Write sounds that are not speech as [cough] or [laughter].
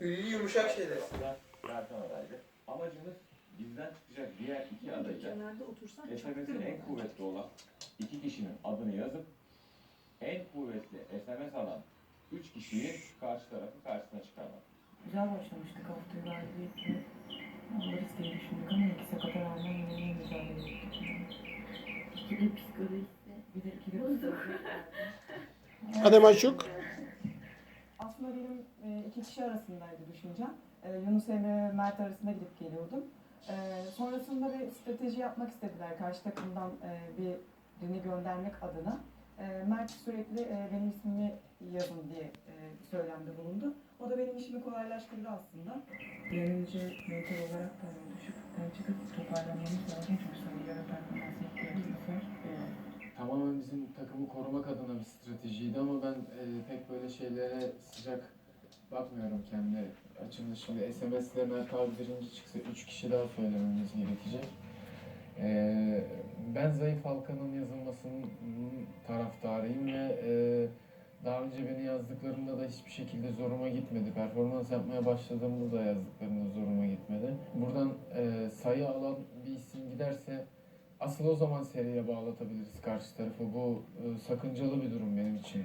Ünlü yumuşak şeyler. Erkan adaydı. Amacımız bizden çıkacak diğer iki adayla SMS'in en kuvvetli olan iki kişinin adını yazıp en kuvvetli SMS alan üç kişiyi karşı tarafı karşısına çıkarmak. Güzel başlamıştık haftayı galibiyetle. Alırız diye düşündük ama iki sakata rağmen yine en güzel yaptık. İkili psikolojisi. Bir de iki de [laughs] Bozuk. Adem Aşuk. Aslında benim e, iki kişi arasındaydı düşüncem. E, Yunus Emre ve Mert arasında gidip geliyordum. E, sonrasında bir strateji yapmak istediler karşı takımdan e, birini göndermek adına. E, Mert sürekli e, benim ismimi yazın diye e, söylemde bulundu. O da benim işimi kolaylaştırdı aslında. Bir önce mental olarak da düşüp çıkıp toparlanmamız lazım. Bizim takımı korumak adına bir stratejiydi ama ben e, pek böyle şeylere sıcak bakmıyorum kendi açımda. Şimdi SMS'le Mert abi birinci çıksa 3 kişi daha söylememiz gerekecek. E, ben zayıf halkanın yazılmasının taraftarıyım ve e, daha önce beni yazdıklarında da hiçbir şekilde zoruma gitmedi. Performans yapmaya başladığımda da yazdıklarında zoruma gitmedi. Buradan e, sayı alan asıl o zaman seriye bağlatabiliriz karşı tarafı. Bu e, sakıncalı bir durum benim için.